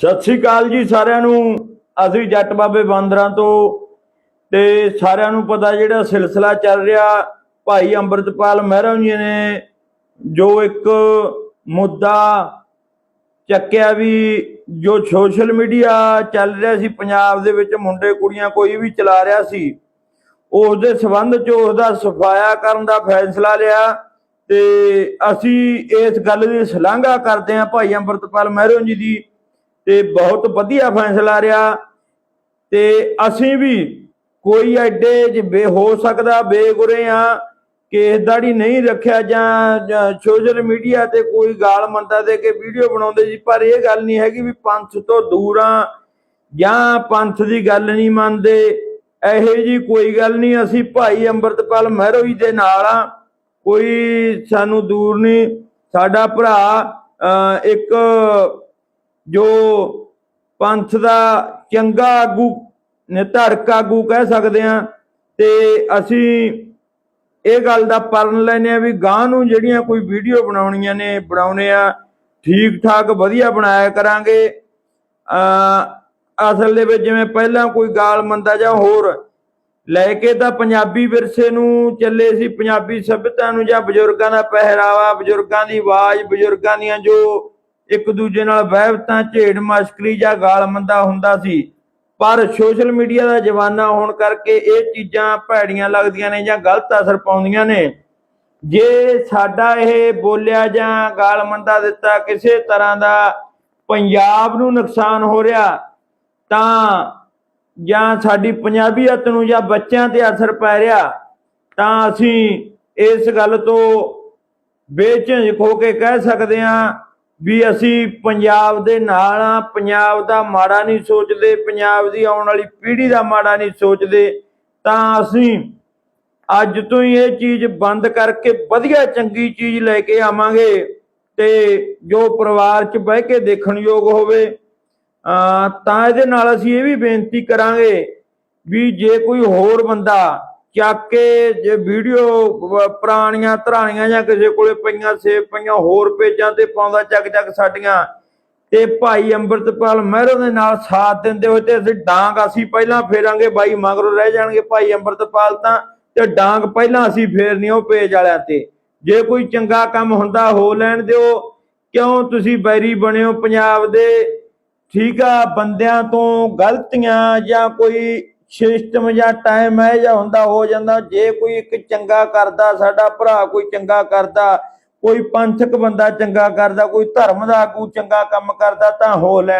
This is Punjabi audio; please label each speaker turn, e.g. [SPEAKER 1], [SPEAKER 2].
[SPEAKER 1] ਸਤਿ ਸ੍ਰੀ ਅਕਾਲ ਜੀ ਸਾਰਿਆਂ ਨੂੰ। ਅਸੀਂ ਜੱਟ ਬਾਬੇ ਬਾਂਦਰਾਂ ਤੋਂ ਤੇ ਸਾਰਿਆਂ ਨੂੰ ਪਤਾ ਜਿਹੜਾ ਸਿਲਸਿਲਾ ਚੱਲ ਰਿਹਾ, ਭਾਈ ਅੰਮ੍ਰਿਤਪਾਲ ਮਹਿਰਾ ਜੀ ਨੇ ਜੋ ਇੱਕ ਮੁੱਦਾ ਚੱਕਿਆ ਵੀ ਜੋ ਸੋਸ਼ਲ ਮੀਡੀਆ ਚੱਲ ਰਿਹਾ ਸੀ, ਪੰਜਾਬ ਦੇ ਵਿੱਚ ਮੁੰਡੇ ਕੁੜੀਆਂ ਕੋਈ ਵੀ ਚਲਾ ਰਿਹਾ ਸੀ ਉਸ ਦੇ ਸਬੰਧ ਚ ਉਸ ਦਾ ਸਫਾਇਆ ਕਰਨ ਦਾ ਫੈਸਲਾ ਲਿਆ ਤੇ ਅਸੀਂ ਇਸ ਗੱਲ ਦੀ ਸ਼ਲਾਘਾ ਕਰਦੇ ਹਾਂ ਭਾਈ ਅੰਮ੍ਰਿਤਪਾਲ ਮਹਿਰੋਂ ਜੀ ਦੀ ਤੇ ਬਹੁਤ ਵਧੀਆ ਫੈਸਲਾ ਰਿਹਾ। ਤੇ ਅਸੀਂ ਵੀ ਕੋਈ ਐਡੇ ਚ ਹੋ ਸਕਦਾ ਬੇਗੁਰੇ ਆ ਕੇਸ ਦਾੜੀ ਨਹੀਂ ਰੱਖਿਆ ਜਾਂ ਸੋਸ਼ਲ ਮੀਡੀਆ ਤੇ ਕੋਈ ਗਾਲ ਮੰਦਾ ਦੇ ਕੇ ਵੀਡੀਓ ਬਣਾਉਂਦੇ ਜੀ ਪਰ ਇਹ ਗੱਲ ਨਹੀਂ ਹੈਗੀ ਵੀ ਪੰਥ ਤੋਂ ਦੂਰ ਆ ਜਾਂ ਪੰਥ ਦੀ ਗੱਲ ਨਹੀਂ ਮੰਨਦੇ। ਇਹੋ ਜੀ ਕੋਈ ਗੱਲ ਨਹੀਂ ਅਸੀਂ ਭਾਈ ਅੰਮ੍ਰਿਤਪਾਲ ਮਹਿਰੋ ਜੀ ਦੇ ਨਾਲ ਆ। ਕੋਈ ਸਾਨੂੰ ਦੂਰ ਨਹੀਂ। ਸਾਡਾ ਭਰਾ ਅਹ, ਇੱਕ ਜੋ ਪੰਥ ਦਾ ਚੰਗਾ ਆਗੂ ਨਿਧੜਕ ਆਗੂ ਕਹਿ ਸਕਦੇ ਆ ਤੇ ਅਸੀਂ ਇਹ ਗੱਲ ਦਾ ਪਰਨ ਲੈਨੇ ਆ ਵੀ ਗਾਂ ਨੂੰ ਜਿਹੜੀਆਂ ਕੋਈ ਵੀਡੀਓ ਬਣਾਉਣੀਆਂ ਨੇ, ਬਣਾਉਣੇ ਆ ਠੀਕ ਠਾਕ ਵਧੀਆ ਬਣਾਇਆ ਕਰਾਂਗੇ। ਅ ਅਸਲ ਦੇ ਵਿੱਚ ਜਿਵੇਂ ਪਹਿਲਾਂ ਕੋਈ ਗਾਲ ਮੰਦਾ ਜਾਂ ਹੋਰ ਲੈ ਕੇ ਤਾਂ ਪੰਜਾਬੀ ਵਿਰਸੇ ਨੂੰ ਚੱਲੇ ਸੀ, ਪੰਜਾਬੀ ਸਭਿਅਤਾ ਨੂੰ ਜਾਂ ਬਜ਼ੁਰਗਾਂ ਦਾ ਪਹਿਰਾਵਾ, ਬਜ਼ੁਰਗਾਂ ਦੀ ਆਵਾਜ਼, ਬਜ਼ੁਰਗਾਂ ਦੀਆਂ ਜੋ ਇੱਕ ਦੂਜੇ ਨਾਲ ਵਹਿਬਤਾਂ ਝੇੜ ਮਸ਼ਕਰੀ ਜਾਂ ਗਾਲ ਮੰਦਾ ਹੁੰਦਾ ਸੀ। ਪਰ ਸੋਸ਼ਲ ਮੀਡੀਆ ਦਾ ਜਮਾਨਾ ਹੋਣ ਕਰਕੇ ਇਹ ਚੀਜ਼ਾਂ ਭੈੜੀਆਂ ਲੱਗਦੀਆਂ ਨੇ ਜਾਂ ਗਲਤ ਅਸਰ ਪਾਉਂਦੀਆਂ ਨੇ। ਜੇ ਸਾਡਾ ਇਹ ਬੋਲਿਆ ਜਾਂ ਗਾਲ ਮੰਦਾ ਦਿੱਤਾ ਕਿਸੇ ਤਰ੍ਹਾਂ ਦਾ ਪੰਜਾਬ ਨੂੰ ਨੁਕਸਾਨ ਹੋ ਰਿਹਾ, ਤਾਂ ਜਾਂ ਸਾਡੀ ਪੰਜਾਬੀਅਤ ਨੂੰ ਜਾਂ ਬੱਚਿਆਂ ਤੇ ਅਸਰ ਪੈ ਰਿਹਾ, ਤਾਂ ਅਸੀਂ ਇਸ ਗੱਲ ਤੋਂ ਬੇਝਿਜਕ ਹੋ ਕੇ ਕਹਿ ਸਕਦੇ ਹਾਂ ਵੀ ਅਸੀਂ ਪੰਜਾਬ ਦੇ ਨਾਲ ਆ ਪੰਜਾਬ ਦਾ ਮਾੜਾ ਨਹੀਂ ਸੋਚਦੇ, ਪੰਜਾਬ ਦੀ ਆਉਣ ਵਾਲੀ ਪੀੜ੍ਹੀ ਦਾ ਮਾੜਾ ਨਹੀਂ ਸੋਚਦੇ, ਤਾਂ ਅਸੀਂ ਅੱਜ ਤੋਂ ਹੀ ਇਹ ਚੀਜ਼ ਬੰਦ ਕਰਕੇ ਵਧੀਆ ਚੰਗੀ ਚੀਜ਼ ਲੈ ਕੇ ਆਵਾਂਗੇ ਤੇ ਜੋ ਪਰਿਵਾਰ 'ਚ ਬਹਿ ਕੇ ਦੇਖਣ ਯੋਗ ਹੋਵੇ ਤਾਂ ਇਹਦੇ ਨਾਲ ਅਸੀਂ ਇਹ ਵੀ ਬੇਨਤੀ ਕਰਾਂਗੇ ਵੀ ਜੇ ਕੋਈ ਹੋਰ ਬੰਦਾ ਚੱਕ ਕੇ ਜੇ ਵੀਡੀਓ ਪੁਰਾਣੀਆਂ ਧਰਾਣੀਆਂ ਜਾਂ ਕਿਸੇ ਕੋਲੇ ਪਈਆਂ, ਸੇਵ ਪਈਆਂ, ਹੋਰ ਪੇਜਾਂ ਤੇ ਪਾਉਂਦਾ, ਚੱਕ ਚੱਕ ਸਾਡੀਆਂ। ਤੇ ਭਾਈ ਅੰਮ੍ਰਿਤਪਾਲ ਮਹਿਰੋ ਦੇ ਨਾਲ ਸਾਥ ਦਿੰਦੇ ਹੋਏ ਤੇ ਅਸੀਂ ਡਾਂਗ ਅਸੀਂ ਪਹਿਲਾਂ ਫੇਰਾਂਗੇ, ਬਾਈ ਮਗਰੋਂ ਰਹਿ ਜਾਣਗੇ ਭਾਈ ਅੰਮ੍ਰਿਤਪਾਲ ਤਾਂ, ਤੇ ਡਾਂਗ ਪਹਿਲਾਂ ਅਸੀਂ ਫੇਰਨੀ ਉਹ ਪੇਜ ਵਾਲਿਆਂ ਤੇ। ਜੇ ਕੋਈ ਚੰਗਾ ਕੰਮ ਹੁੰਦਾ ਹੋ ਲੈਣ ਦਿਓ। ਕਿਉਂ ਤੁਸੀਂ ਬੈਰੀ ਬਣਿਓ ਪੰਜਾਬ ਦੇ? ਠੀਕ ਆ, ਬੰਦਿਆਂ ਤੋਂ ਗਲਤੀਆਂ ਜਾਂ ਕੋਈ ਸਿਸਟਮ ਜਾਂ ਟਾਈਮ ਹੈ ਜਾਂ ਹੁੰਦਾ, ਹੋ ਜਾਂਦਾ, ਜੇ ਕੋਈ ਇੱਕ ਚੰਗਾ ਕਰਦਾ, ਸਾਡਾ ਭਰਾ ਕੋਈ ਚੰਗਾ ਕਰਦਾ, ਕੋਈ ਪੰਥਕ ਬੰਦਾ ਚੰਗਾ ਕਰਦਾ, ਕੋਈ ਧਰਮ ਦਾ ਆਗੂ ਚੰਗਾ ਕੰਮ ਕਰਦਾ, ਤਾਂ ਹੋ ਲੈ